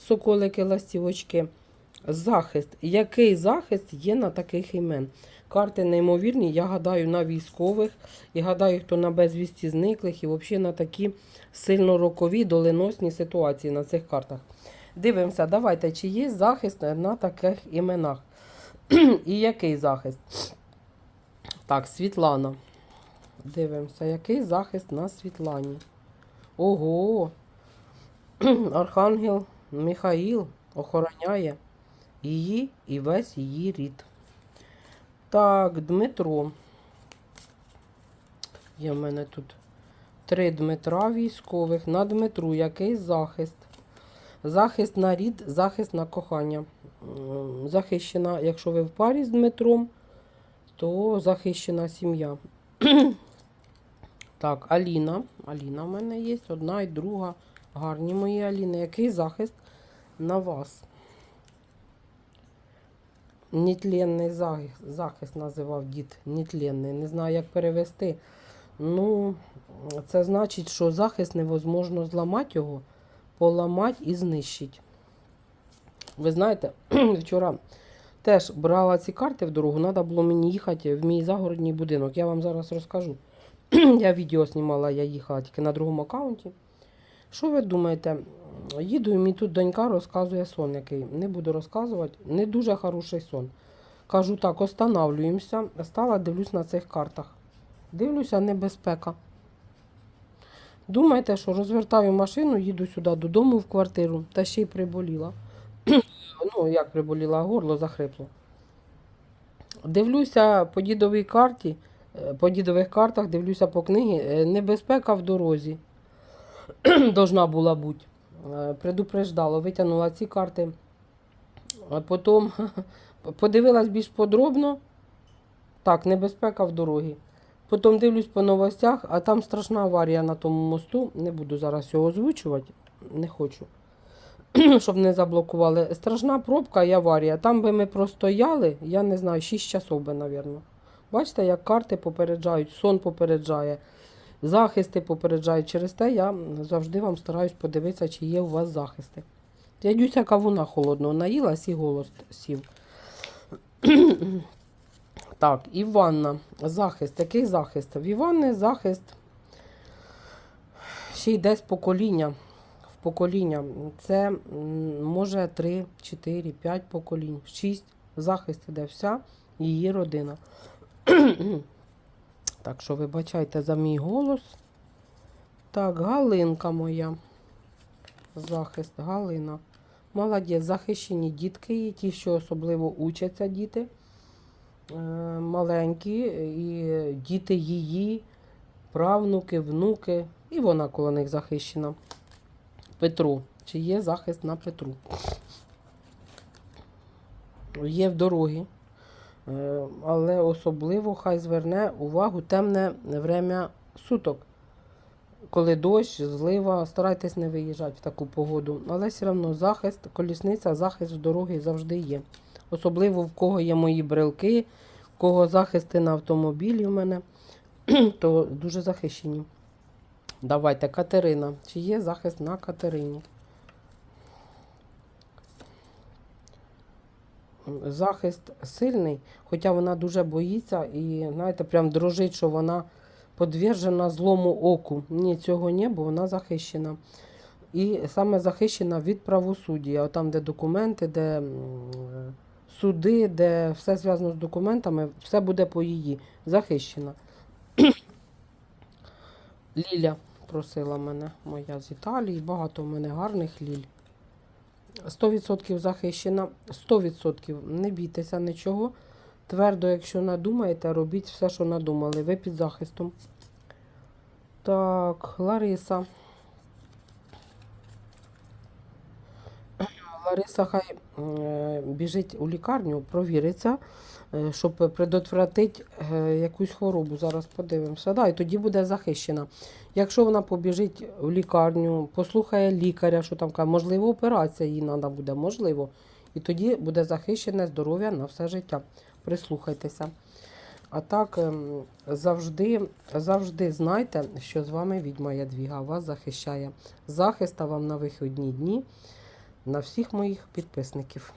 соколики, ластівочки. Захист. Який захист є на таких імен? Карти неймовірні, я гадаю, на військових, і гадаю, хто на безвісті зниклих, і взагалі на такі сильно рокові, доленосні ситуації на цих картах. Дивимося, давайте, чи є захист на таких іменах. і який захист? Так, Світлана. Дивимося, який захист на Світлані. Ого! Архангел Михаїл охороняє її і весь її рід. Так, Дмитро. Є в мене тут три Дмитра військових. На Дмитру який захист? Захист на рід, захист на кохання. Захищена, якщо ви в парі з Дмитром, то захищена сім'я. так, Аліна. Аліна в мене є, одна і друга. Гарні мої Аліни. Який захист на вас? Нетленний захист, називав дід. Нетленний. Не знаю, як перевести. Ну, це значить, що захист невозможно зламати його, поламати і знищити. Ви знаєте, вчора теж брала ці карти в дорогу, треба було мені їхати в мій загородній будинок. Я вам зараз розкажу. я відео знімала, я їхала тільки на другому аккаунті. Що ви думаєте? Їду і мені тут донька розказує сон, який не буду розказувати. Не дуже хороший сон. Кажу так, останавлюємося. Стала, дивлюсь на цих картах. Дивлюся, небезпека. Думаєте, що розвертаю машину, їду сюди додому в квартиру, та ще й приболіла. ну, як приболіла, горло захрипло. Дивлюся по дідовій карті, е, по дідових картах, дивлюся по книгі. е, Небезпека в дорозі. Должна була бути. Е, Предупреждало, витягнула ці карти. Потім подивилась більш подробно. Так, небезпека в дорогі. Потім дивлюсь по новостях, а там страшна аварія на тому мосту. Не буду зараз його озвучувати, не хочу. Щоб не заблокували. Страшна пробка і аварія. Там би ми простояли, я не знаю, 6 часов би, мабуть. Бачите, як карти попереджають, сон попереджає, захисти попереджають. Через те я завжди вам стараюсь подивитися, чи є у вас захисти. Дядюся кавуна холодного наїлась і голос сів. Так, Іванна. Захист. Який захист? В Іванни захист ще й десь покоління. В покоління. Це може 3, 4, 5 поколінь, 6. Захист іде вся її родина. так що вибачайте за мій голос. Так, Галинка моя. Захист, Галина. Молодець, захищені дітки ті, що особливо учаться діти. Е, маленькі, і діти її, правнуки, внуки, і вона коло них захищена. Петру. Чи є захист на Петру? Є в дорогі, але особливо хай зверне увагу темне время суток. Коли дощ, злива, старайтесь не виїжджати в таку погоду. Але все одно захист, колісниця, захист дороги завжди є. Особливо в кого є мої брелки, в кого захисти на автомобілі в мене, то дуже захищені. Давайте, Катерина. Чи є захист на Катерині? Захист сильний, хоча вона дуже боїться і, знаєте, прям дрожить, що вона подвержена злому оку. Ні, цього не, бо вона захищена. І саме захищена від правосуддя. Там, де документи, де суди, де все зв'язано з документами, все буде по її. Захищена. Ліля просила мене, моя з Італії. Багато в мене гарних ліль. 100% захищена. 100%. Не бійтеся нічого. Твердо, якщо надумаєте, робіть все, що надумали. Ви під захистом. Так, Лариса. Лариса хай е, біжить у лікарню, провіриться, е, щоб предотвратити е, якусь хворобу. Зараз подивимося. Да, і тоді буде захищена. Якщо вона побіжить в лікарню, послухає лікаря, що там каже, можливо, операція їй треба буде, можливо. І тоді буде захищене здоров'я на все життя. Прислухайтеся. А так ем, завжди, завжди знайте, що з вами відьма Ядвіга вас захищає. Захиста вам на вихідні дні. На всіх моїх підписників.